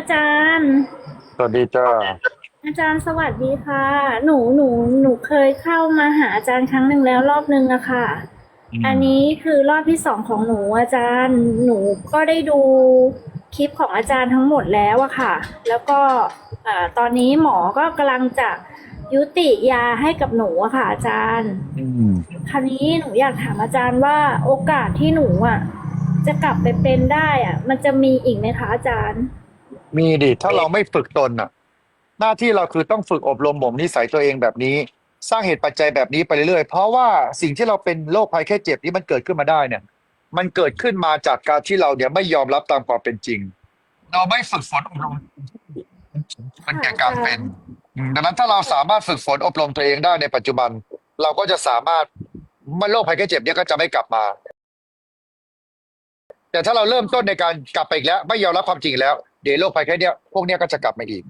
อาจารย์ สวัสดีจ้าอาจารย์สวัสดีค่ะ หนูหนูหนูเคยเข้ามาหาอาจารย์ครั้งหนึ่งแล้วรอบนึงอะค่ะ อันนี้คือรอบที่สองของหนูอาจารย์หนูก็ได้ดูคลิปของอาจารย์ทั้งหมดแล้วอะค่ะ แล้วก็เอ่อตอนนี้หมอก็กำลังจะยุติยาให้กับหนูอะค่ะ อาจารย์อืมคราวนี้หนูอยากถามอาจารย์ว่าโอกาสที่หนูอะจะกลับไปเป็นได้อะมันจะมีอีกไหมคะอาจารย์ มีดิถ้าเราไม่ฝึกตนน่ะ หน้าที่เราคือต้องฝึกอบรมบ่มนิสัยตัวเองแบบนี้ สร้างเหตุปัจจัยแบบนี้ไปเรื่อยๆ เพราะว่าสิ่งที่เราเป็นโรคภัยแค่เจ็บที่มันเกิดขึ้นมาได้เนี่ย มันเกิดขึ้นมาจากการที่เราเนี่ยไม่ยอมรับตามความเป็นจริง เราไม่ฝึกฝนอบรมมันแก่การเป็นดังนั้นถ้าเราสามารถฝึกฝนอบรมตัวเองได้ในปัจจุบัน เราก็จะสามารถมันโรคภัยแค่เจ็บเนี่ยก็จะไม่กลับมา แต่ถ้าเราเริ่มต้นในการกลับไปอีกแล้ว ไม่ยอมรับความจริงแล้ว เดี๋ยวโรคภัยแค่เนี้ยพวกเนี้ยก็จะกลับมาอีก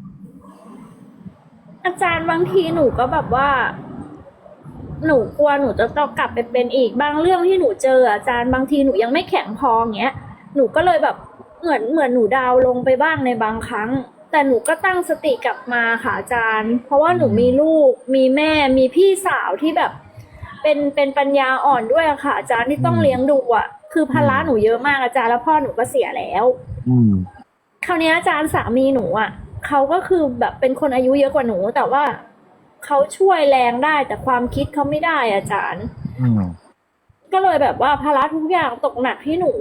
อาจารย์บางทีหนูก็แบบว่า หนูกลัวหนูจะต้องกลับไปเป็นอีกบางเรื่องที่หนูเจออาจารย์บางทีหนูยังไม่แข็งพออย่างเงี้ย หนูก็เลยแบบเหมือนเหมือนหนูดาวน์ลงไปบ้างในบางครั้ง แต่หนูก็ตั้งสติกลับมาค่ะอาจารย์ เพราะว่าหนูมีลูก มีแม่ มีพี่สาวที่แบบ เป็นเป็นปัญญาอ่อนด้วยอะค่ะอาจารย์ที่ต้องอืมเลี้ยงดูอะ คือภาระหนูเยอะมากอาจารย์แล้วพ่อหนูก็เสียแล้ว อืม คราวนี้อาจารย์สามีหนูอะเขาก็คือแบบเป็นคนอายุเยอะกว่าหนู แต่ว่าเขาช่วยแรงได้แต่ความคิดเขาไม่ได้อาจารย์อืมก็เลยแบบว่าภาระทุกอย่างตกหนักที่หนู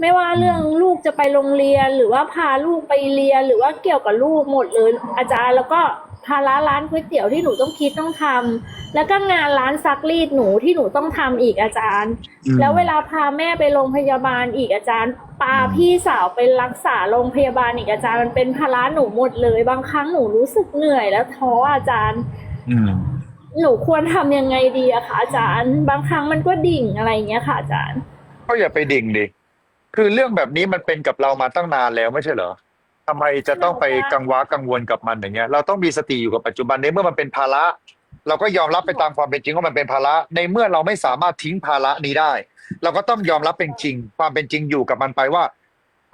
ไม่ว่าเรื่องลูกจะไปโรงเรียน หรือว่าพาลูกไปเรียนหรือว่าเกี่ยวกับลูกหมดเลยอาจารย์แล้วก็ ภาระร้านก๋วยเตี๋ยวที่หนูต้องคิดต้องทำแล้วก็งานร้านซักรีดหนูที่หนูต้องทำอีกอาจารย์ อืม แล้วเวลาพาแม่ไปโรงพยาบาลอีกอาจารย์ปาพี่สาวไปรักษาโรงพยาบาลอีกอาจารย์มันเป็นภาระหนูหมดเลย บางครั้งหนูรู้สึกเหนื่อยแล้วท้ออาจารย์ อืม หนูควรทำยังไงดีอะคะอาจารย์ บางครั้งมันก็ดิ่งอะไรอย่างเงี้ยค่ะอาจารย์ ก็อย่าไปดิ่งดิ คือเรื่องแบบนี้มันเป็นกับเรามาตั้งนานแล้วไม่ใช่เหรอ ทำไมจะต้องไปกังวลกังวลกับมันอย่างเงี้ยเราต้องมีสติอยู่กับปัจจุบันในเมื่อมันเป็นภาระ เราก็ยอมรับไปตามความเป็นจริงว่ามันเป็นภาระ ในเมื่อเราไม่สามารถทิ้งภาระนี้ได้ เราก็ต้องยอมรับเป็นจริง ความเป็นจริงอยู่กับมันไปว่า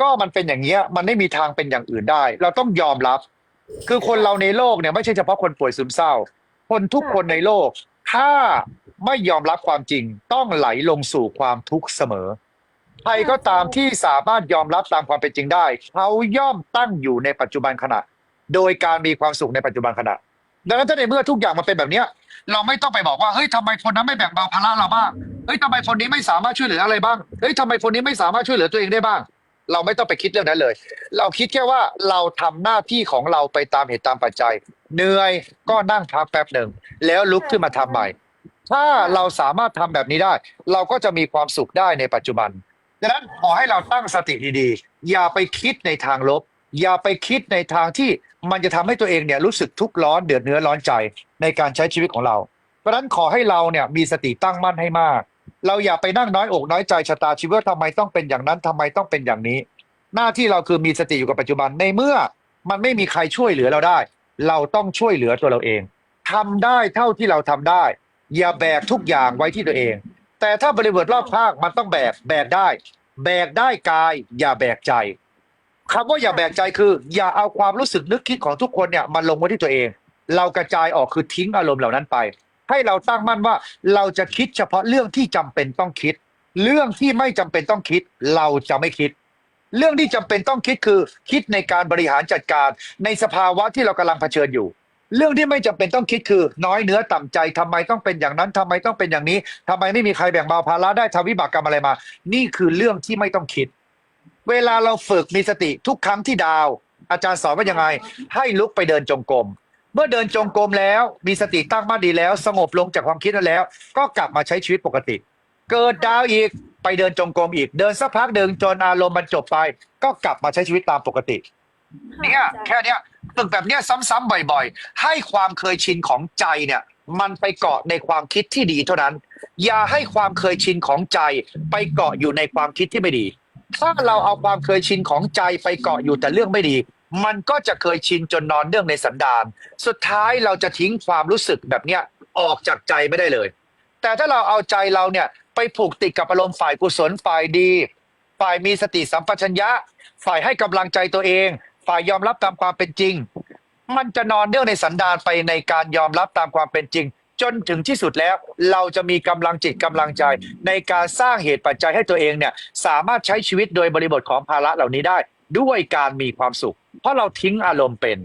ก็มันเป็นอย่างเงี้ยมันไม่มีทางเป็นอย่างอื่นได้ เราต้องยอมรับ คือคนเราในโลกเนี่ยไม่ใช่เฉพาะคนป่วยซึมเศร้า คนทุกคนในโลก ถ้าไม่ยอมรับความจริง ต้องไหลลงสู่ความทุกข์เสมอ ใครก็ตามที่สามารถยอมรับตามความเป็นจริงได้ เขาย่อมตั้งอยู่ในปัจจุบันขณะ โดยการมีความสุขในปัจจุบันขณะ ดังนั้นถ้าในเมื่อทุกอย่างมันเป็นแบบเนี้ย เราไม่ต้องไปบอกว่าเฮ้ยทำไมคนนั้นไม่แบ่งเบาภาระเราบ้างเฮ้ยทำไมคนนี้ไม่สามารถช่วยเหลืออะไรบ้างเฮ้ยทำไมคนนี้ไม่สามารถช่วยเหลือตัวเองได้บ้าง เราไม่ต้องไปคิดเรื่องนั้นเลย เราคิดแค่ว่าเราทำหน้าที่ของเราไปตามเหตุตามปัจจัย เหนื่อยก็นั่งพักแป๊บหนึ่งแล้วลุกขึ้นมาทำใหม่ถ้าเราสามารถทำแบบนี้ได้ เราก็จะมีความสุขได้ในปัจจุบัน ดังนั้นขอให้เราตั้งสติดีๆ อย่าไปคิดในทางลบ อย่าไปคิดในทางที่มันจะทำให้ตัวเองเนี่ยรู้สึกทุกข์ร้อนเดือดเนื้อร้อนใจในการใช้ชีวิตของเรา เพราะฉะนั้นขอให้เราเนี่ยมีสติตั้งมั่นให้มาก เราอย่าไปนั่งน้อยอกน้อยใจชะตาชีวิตว่าทำไมต้องเป็นอย่างนั้นทำไมต้องเป็นอย่างนี้ หน้าที่เราคือมีสติอยู่กับปัจจุบันในเมื่อ มันไม่มีใครช่วยเหลือเราได้ เราต้องช่วยเหลือตัวเราเองทำได้เท่าที่เราทำได้ อย่าแบกทุกอย่างไว้ที่ตัวเอง แต่ถ้าบริบทรอบข้างมันต้องแบกแบกได้ แบกได้กาย อย่าแบกใจคำว่าอย่าแบกใจคือ อย่าเอาความรู้สึกนึกคิดของทุกคนเนี่ยมาลงไว้ที่ตัวเอง เรากระจายออกคือทิ้งอารมณ์เหล่านั้นไป ให้เราตั้งมั่นว่าเราจะคิดเฉพาะเรื่องที่จำเป็นต้องคิด เรื่องที่ไม่จำเป็นต้องคิด เราจะไม่คิด เรื่องที่จำเป็นต้องคิดคือ คิดในการบริหารจัดการในสภาวะที่เรากำลังเผชิญอยู่ เรื่องที่ไม่จำเป็นต้องคิดคือ น้อยเนื้อต่ำใจทำไมต้องเป็นอย่างนั้นทำไมต้องเป็นอย่างนี้ทำไมไม่มีใครแบ่งเบาภาระได้ทำวิบากกรรมอะไรมา นี่คือเรื่องที่ไม่ต้องคิด เวลาเราฝึกมีสติทุกครั้งที่ดาว อาจารย์สอนว่ายังไง ให้ลุกไปเดินจงกรมเมื่อเดินจงกรมแล้ว มีสติตั้งมั่นดีแล้ว สงบลงจากความคิดนั้นแล้ว ก็กลับมาใช้ชีวิตปกติ เกิดดาวอีกไปเดินจงกรมอีกเดินสักพักเดินจนอารมณ์มันจบไป ก็กลับมาใช้ชีวิตตามปกติ เนี่ยแค่เนี้ย ฝึกแบบเนี้ยซ้ำๆบ่อยๆ ให้ความเคยชินของใจเนี่ย มันไปเกาะในความคิดที่ดีเท่านั้น อย่าให้ความเคยชินของใจ ไปเกาะอยู่ในความคิดที่ไม่ดี ถ้าเราเอาความเคยชินของใจไปเกาะอยู่แต่เรื่องไม่ดี มันก็จะเคยชินจนนอนเนื่องในสันดานสุดท้ายเราจะทิ้งความรู้สึกแบบเนี้ยออกจากใจไม่ได้เลย แต่ถ้าเราเอาใจเราเนี่ยไปผูกติดกับอารมณ์ฝ่ายกุศลฝ่ายดี ฝ่ายมีสติสัมปชัญญะ ฝ่ายให้กำลังใจตัวเอง ฝ่ายยอมรับตามความเป็นจริง มันจะนอนเนื่องในสันดานไปในการยอมรับตามความเป็นจริง จนถึงที่สุดแล้ว เราจะมีกำลังจิตกำลังใจ ในการสร้างเหตุปัจจัยให้ตัวเองเนี่ยสามารถใช้ชีวิตโดยบริบทของภาระเหล่านี้ได้ ด้วยการมีความสุข เพราะเราทิ้งอารมณ์เป็น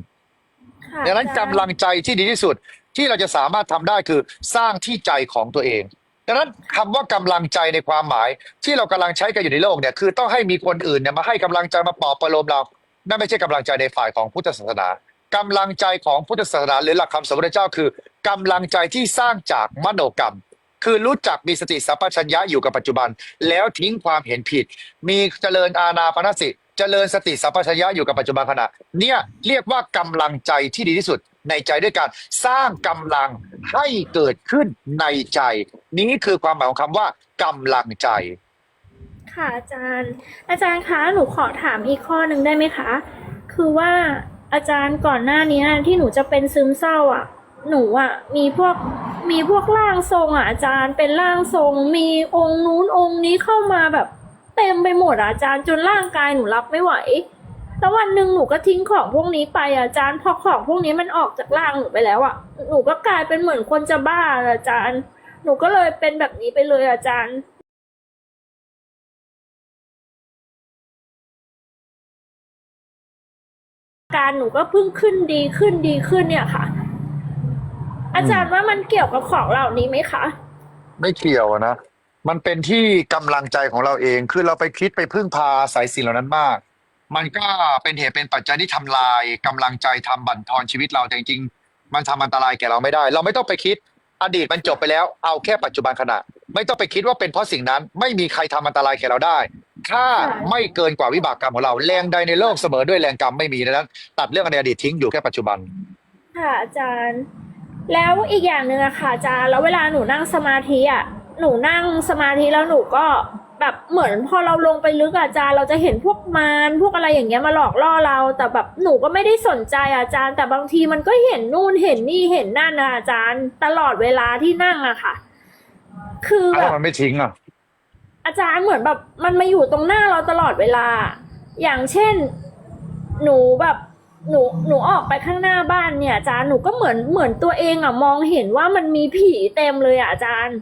ค่ะดังนั้นอาจารย์กำลังใจที่ดีที่สุดที่เราจะสามารถทำได้คือสร้างที่ใจของตัวเองดังนั้นคำว่ากำลังใจในความหมายที่เรากำลังใช้กันอยู่ในโลกเนี่ยคือต้องให้มีคนอื่นเนี่ยมาให้กำลังใจมาปลอบประโลมเรา นั่นไม่ใช่กำลังใจในฝ่ายของพุทธศาสนากำลังใจของพุทธศาสนาหรือหลักคำสอนพระเจ้าคือกำลังใจที่สร้างจากมโนกรรม คือรู้จักมีสติสัมปชัญญะอยู่กับปัจจุบัน แล้วทิ้งความเห็นผิด มีเจริญอาณาปณสติเจริญสติสัมปชัญญะอยู่กับปัจจุบันขณะเนี่ยเรียกว่ากำลังใจที่ดีที่สุดในใจด้วยการสร้างกำลังให้เกิดขึ้นในใจ นี้คือความหมายของคำว่ากำลังใจ ค่ะอาจารย์ อาจารย์คะหนูขอถามอีกข้อหนึ่งได้ไหมคะ คือว่าอาจารย์ก่อนหน้านี้ที่หนูจะเป็นซึมเศร้าอะ หนูอะมีพวกมีพวกร่างทรงอะอาจารย์เป็นร่างทรง มีองค์นู้นองค์นี้เข้ามาแบบเต็มไปหมดอะอาจารย์จนร่างกายหนูรับไม่ไหวแล้ววันหนึ่งหนูก็ทิ้งของพวกนี้ไปอะอาจารย์พอของพวกนี้มันออกจากร่างหนูไปแล้วอะหนูก็กลายเป็นเหมือนคนจะบ้าอะอาจารย์ หนูก็เลยเป็นแบบนี้ไปเลยอาจารย์ การหนูก็เพิ่งขึ้นดีขึ้นดีขึ้นเนี่ยค่ะ อาจารย์ว่ามันเกี่ยวกับของเหล่านี้ไหมคะ ไม่เกี่ยวนะ มันเป็นที่กำลังใจของเราเอง คือเราไปคิดไปพึ่งพาสายสิ่งเหล่านั้นมาก มันก็เป็นเหตุเป็นปัจจัยที่ทำลายกำลังใจทำบั่นทอนชีวิตเราแต่จริงๆมันทำอันตรายแก่เราไม่ได้ เราไม่ต้องไปคิด อดีตมันจบไปแล้ว เอาแค่ปัจจุบันขณะ ไม่ต้องไปคิดว่าเป็นเพราะสิ่งนั้น ไม่มีใครทำอันตรายแก่เราได้ ถ้าไม่เกินกว่าวิบากกรรมของเรา แรงใดในโลกเสมอด้วยแรงกรรมไม่มีดังนั้น ตัดเรื่องในอดีตทิ้งอยู่แค่ปัจจุบัน ค่ะอาจารย์ แล้วอีกอย่างหนึ่งอะค่ะอาจารย์แล้วเวลาหนูนั่งสมาธิอะหนูนั่งสมาธิแล้วหนูก็แบบเหมือนพอเราลงไปลึกอะอาจารย์เราจะเห็นพวกมารพวกอะไรอย่างเงี้ยมาหลอกล่อเรา แต่แบบหนูก็ไม่ได้สนใจอะอาจารย์ แต่บางทีมันก็เห็นนู่นเห็นนี่เห็นนั่นอะอาจารย์ ตลอดเวลาที่นั่งอะค่ะ คือแบถ้าบมันไม่ทิ้งอะ อาจารย์เหมือนแบบมันมาอยู่ตรงหน้าเราตลอดเวลา อย่างเช่น หนูแบบหนูหนูออกไปข้างหน้าบ้านเนี่ยอาจารย์หนูก็เหมือนเหมือนตัวเองอะมองเห็นว่ามันมีผีเต็มเลยอะอาจารย์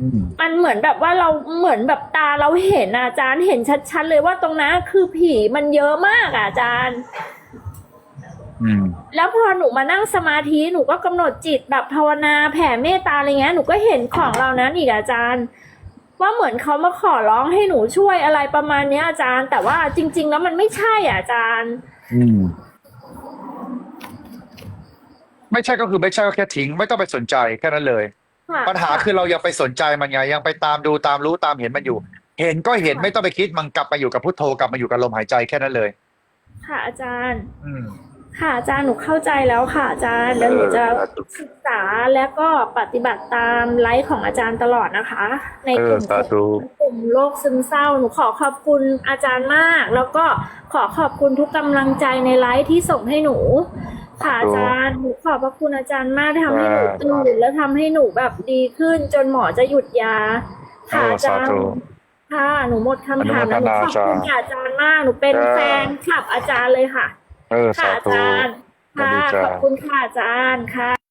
อืมมันเหมือนแบบว่าเราเหมือนแบบตาเราเห็นอะอาจารย์เห็นชัดๆเลยว่าตรงนั้นคือผีมันเยอะมากอะอาจารย์อืมแล้วพอหนูมานั่งสมาธิหนูก็กำหนดจิตแบบภาวนาแผ่เมตตาอะไรเงี้ยหนูก็เห็นของเรานั้นอีกอาจารย์ ว่าเหมือนเขามาขอร้องให้หนูช่วยอะไรประมาณเนี้ยอาจารย์ แต่ว่าจริง ๆ แล้วมันไม่ใช่อะอาจารย์ อืม ไม่ใช่ก็คือไม่ใช่ก็แค่ทิ้ง ไม่ต้องไปสนใจแค่นั้นเลย ค่ะปัญหาคือเรายังไปสนใจมันไงยังไปตามดูตามรู้ตามเห็นมันอยู่ เห็นก็เห็นไม่ต้องไปคิดมันกลับมาอยู่กับพุทโธกลับมาอยู่กับลมหายใจแค่นั้นเลย ค่ะอาจารย์ อืม ค่ะอาจารย์หนูเข้าใจแล้วค่ะอาจารย์เดี๋ยวหนูจะเออศึกษาแล้วก็ปฏิบัติตามไลฟ์ของอาจารย์ตลอดนะคะ ในเอกอลุ่มสาธุกลุ่มโรคซึมเศร้าหนูขอขอบคุณอาจารย์มาก แล้วก็ขอขอบคุณทุกกำลังใจในไลฟ์ที่ส่งให้หนู ค่ะอาจารย์หนูขอบพระคุณอาจารย์มากที่ทำให้หนูตื่นแล้วทำให้หนูแบบดีขึ้น จนหมอจะหยุดยาเอค่ะออาสาจารย์ธุค่ะหนูหมดคำถามแล้วหอนุนูโมทนาขอบคุณจ้าอาจารย์มากหนูเป็นจ้าแฟนคลับอาจารย์เลยค่ะ เออค่ะสาอาธุจารย์สวัสค่ะดีจ้าขอบคุณค่ะอาจารย์ค่ะ